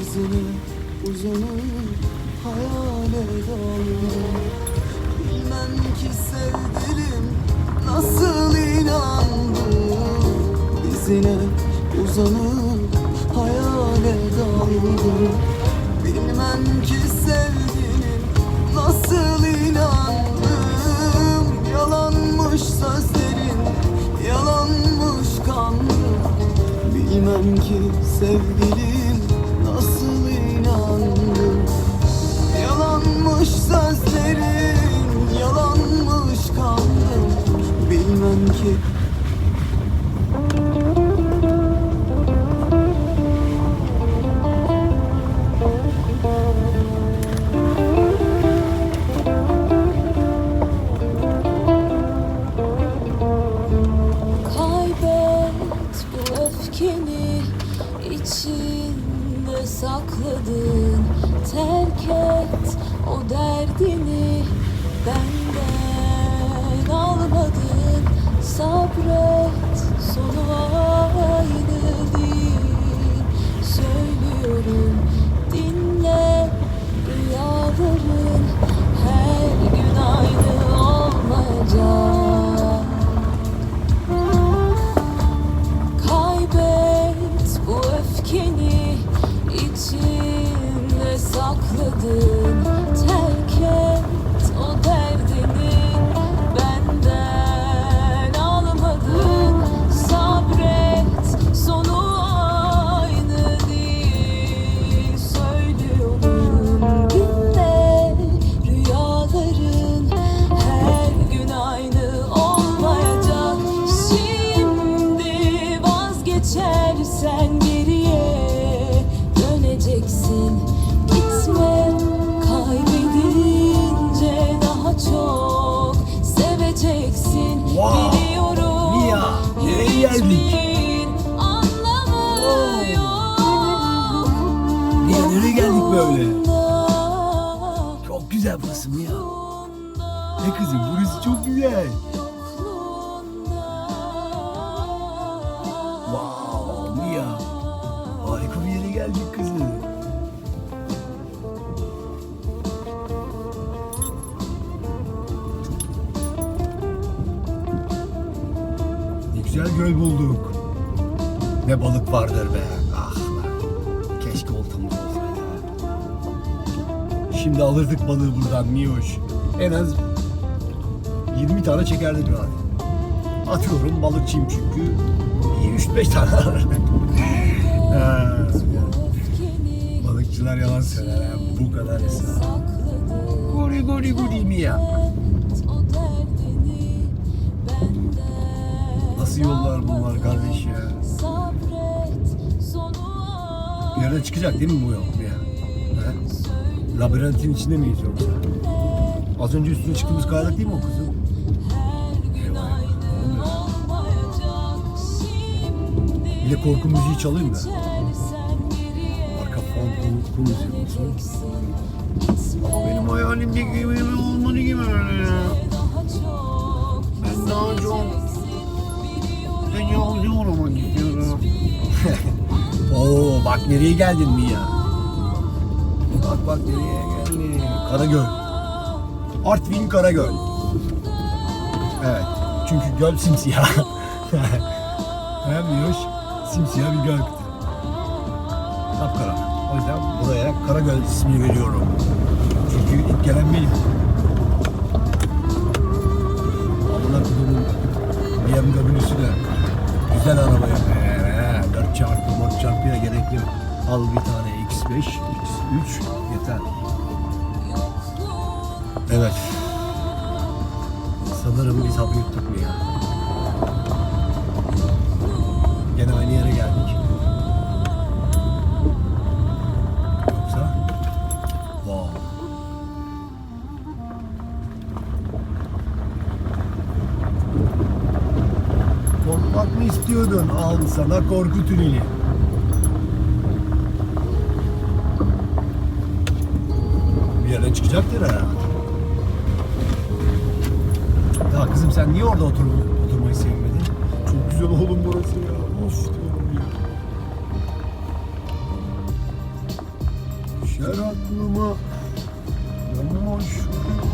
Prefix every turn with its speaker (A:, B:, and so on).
A: İzine uzanır hayale daldım Bilmem ki sevgilim nasıl inandım. İzine uzanır hayale daldım Bilmem ki sevgilim nasıl inandım. Yalanmış sözlerin Bilmem ki sevgilim nasıl inandım. Yalanmış sözlerin yalanmış kandım Bilmem ki
B: öfkeni içinde sakladın Terk et o derdini. Benden almadın Sabret içinde
C: Wow,
B: Biliyorum
C: Mia, nereye geldik?
B: yok
C: Niye nereye geldik böyle? Çok güzel burası Mia. Ne kızım burası çok güzel. Güzel göl bulduk. Ne balık vardır be. Ah lan. Keşke oltamız olsaydı. Şimdi alırdık balığı buradan Miyoş. En az 20 tane çekerdik rahat. Atıyorum balıkçıyım çünkü. Bir 3-5 tane alırdık. Ha, Balıkçılar yalan söyler. Bu kadar hesap. Guri guri guri Mia. Nasıl yollar bunlar kardeş ya? Bir yerden çıkacak değil mi bu yol? Ha? Labirentin içinde miyiz yoksa? Az önce üstüne çıktığımız kayalık değil mi o kızım? Eyvah, ne oluyor? Bir de korku müziği çalayım da. Arka fon konu müziği olsun. Ama benim hayalimdeki gibi olmadı gibi öyle ya. Ben daha çok dünyacı olmak istiyorum. Oo bak nereye geldin Mia? Bak bak nereye geldin? Karagöl. Artvin Karagöl. Evet. Çünkü göl simsiyah. Hem yoş simsiyah bir göl. Kapkara. O yüzden buraya Karagöl ismini veriyorum. Çünkü ilk gelen benim. Amına kodumun BMW'si de güzel arabaya. Ee, 4 çarpı 4 çarpıya gerek yok. Al bir tane X5, X3 yeter. Evet. Sanırım biz hapı yuttuk mu ya? Gene aynı yere geldik. yapmak mı istiyordun? Al sana korku tüneli. Bir yerden çıkacaktır herhalde. Ya kızım sen niye orada otur oturmayı sevmedin? Çok güzel oğlum burası ya. Of diyorum ya. Düşer aklıma. Yanıma şuraya.